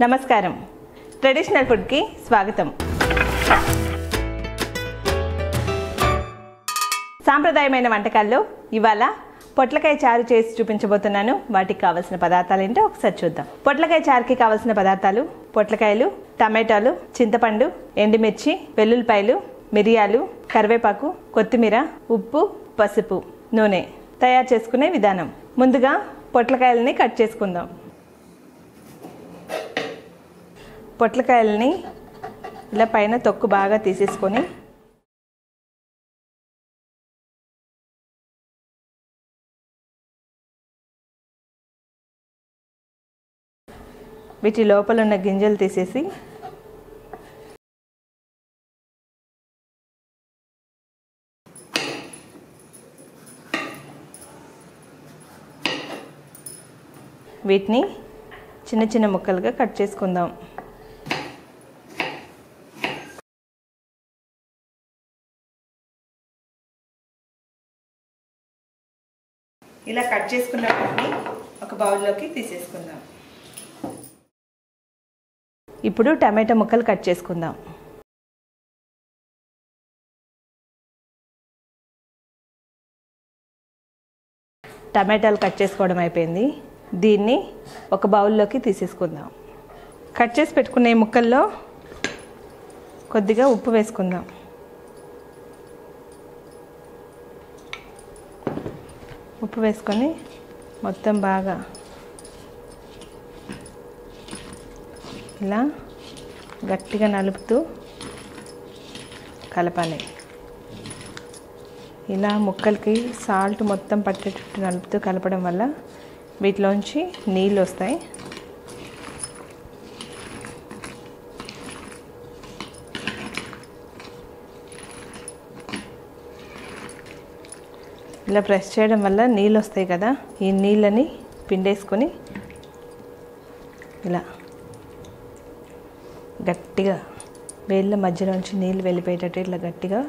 నమస్కారం. ట్రెడిషనల్ ఫుడ్కి స్వాగతం. సాంప్రదాయమైన వంటకాల్లో ఇవాళ పొట్లకాయ చారు చేసి చూపించబోతున్నాను. వాటికి కావాల్సిన పదార్థాలు ఏంటో ఒకసారి చూద్దాం. పొట్లకాయ చారుకి కావాల్సిన పదార్థాలు పొట్లకాయలు టమాటాలు చింతపండు ఎండుమిర్చి వెల్లుల్లిపాయలు మిరియాలు కరివేపాకు కొత్తిమీర ఉప్పు పసుపు నూనె. తయారు చేసుకునే విధానం. ముందుగా పొట్లకాయలని కట్ చేసుకుందాం. పొట్లకాయలని ఇలా పైన తొక్కు బాగా తీసేసుకొని వీటి లోపల ఉన్న గింజలు తీసేసి వీటిని చిన్న చిన్న ముక్కలుగా కట్ చేసుకుందాం. ఇలా కట్ చేసుకున్న వాటిని ఒక బౌల్లోకి తీసేసుకుందాం. ఇప్పుడు టమాటా ముక్కలు కట్ చేసుకుందాం. టమాటాలు కట్ చేసుకోవడం అయిపోయింది. దీన్ని ఒక బౌల్లోకి తీసేసుకుందాం. కట్ చేసి పెట్టుకునే ముక్కల్లో కొద్దిగా ఉప్పు వేసుకుందాం. ఉప్పు వేసుకొని మొత్తం బాగా ఇలా గట్టిగా నలుపుతూ కలపాలి. ఇలా ముక్కలకి సాల్ట్ మొత్తం పట్టేటట్టు నలుపుతూ కలపడం వల్ల వీటిలోంచి నీళ్ళు వస్తాయి. ఇలా ప్రెస్ చేయడం వల్ల నీళ్ళు వస్తాయి కదా ఈ నీళ్ళని పిండేసుకొని ఇలా గట్టిగా వేళ్ళ మధ్యలోంచి నీళ్ళు వెళ్ళిపోయేటట్టు ఇట్లా గట్టిగా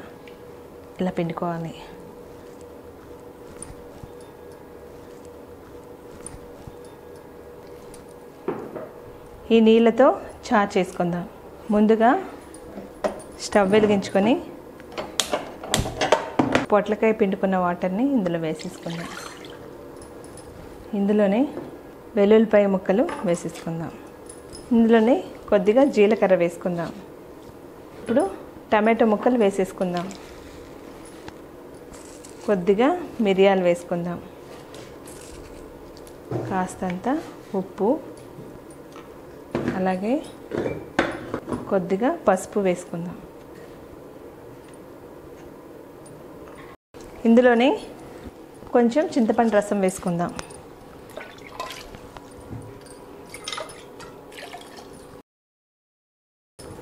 ఇలా పిండుకోవాలి. ఈ నీళ్ళతో చా చేసుకుందాం. ముందుగా స్టవ్ వెలిగించుకొని పొట్లకాయ పిండుకున్న వాటర్ని ఇందులో వేసేసుకుందాం. ఇందులోనే వెల్లుల్లిపాయ ముక్కలు వేసేసుకుందాం. ఇందులోనే కొద్దిగా జీలకర్ర వేసుకుందాం. ఇప్పుడు టమాటో ముక్కలు వేసేసుకుందాం. కొద్దిగా మిరియాలు వేసుకుందాం. కాస్తంత ఉప్పు అలాగే కొద్దిగా పసుపు వేసుకుందాం. ఇందులోనే కొంచెం చింతపండు రసం వేసుకుందాం.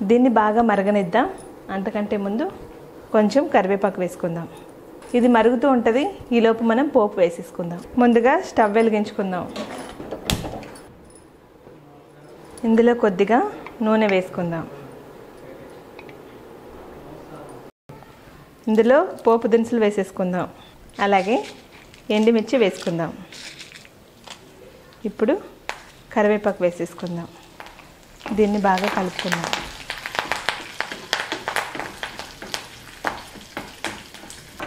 దీన్ని బాగా మరగనిద్దాం. అంతకంటే ముందు కొంచెం కరివేపాకు వేసుకుందాం. ఇది మరుగుతూ ఉంటుంది. ఈలోపు మనం పోపు వేసేసుకుందాం. ముందుగా స్టవ్ వెలిగించుకుందాం. ఇందులో కొద్దిగా నూనె వేసుకుందాం. ఇందులో పోపు దినుసులు వేసేసుకుందాం. అలాగే ఎండుమిర్చి వేసుకుందాం. ఇప్పుడు కరివేపాకు వేసేసుకుందాం. దీన్ని బాగా కలుపుకుందాం.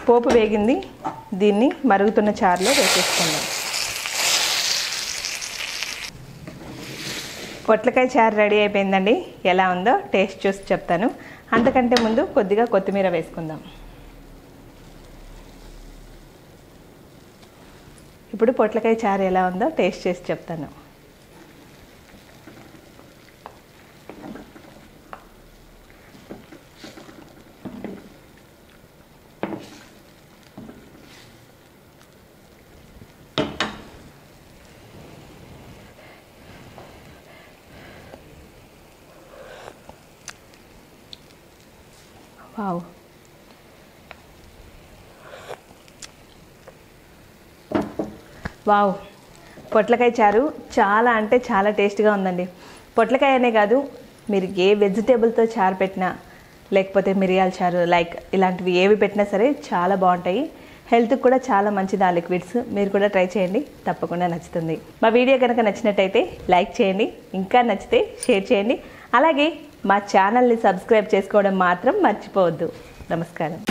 పోపు వేగింది. దీన్ని మరుగుతున్న చారులో వేసేసుకుందాం. పొట్లకాయ చారు రెడీ అయిపోయిందండి. ఎలా ఉందో టేస్ట్ చూసి చెప్తాను. అంతకంటే ముందు కొద్దిగా కొత్తిమీర వేసుకుందాం. ఇప్పుడు పొట్లకాయ చారు ఎలా ఉందో టేస్ట్ చేసి చెప్తాను. వావ్ వావ్ పొట్లకాయ చారు చాలా అంటే చాలా టేస్ట్గా ఉందండి. పొట్లకాయ అనే కాదు మీరు ఏ వెజిటేబుల్తో చారు పెట్టినా లేకపోతే మిరియాల చారు లైక్ ఇలాంటివి ఏవి పెట్టినా సరే చాలా బాగుంటాయి. హెల్త్కి కూడా చాలా మంచిది ఆ లిక్విడ్స్. మీరు కూడా ట్రై చేయండి తప్పకుండా నచ్చుతుంది. మా వీడియో కనుక నచ్చినట్టయితే లైక్ చేయండి ఇంకా నచ్చితే షేర్ చేయండి. అలాగే మా ఛానల్ని సబ్స్క్రైబ్ చేసుకోవడం మాత్రం మర్చిపోవద్దు. నమస్కారం.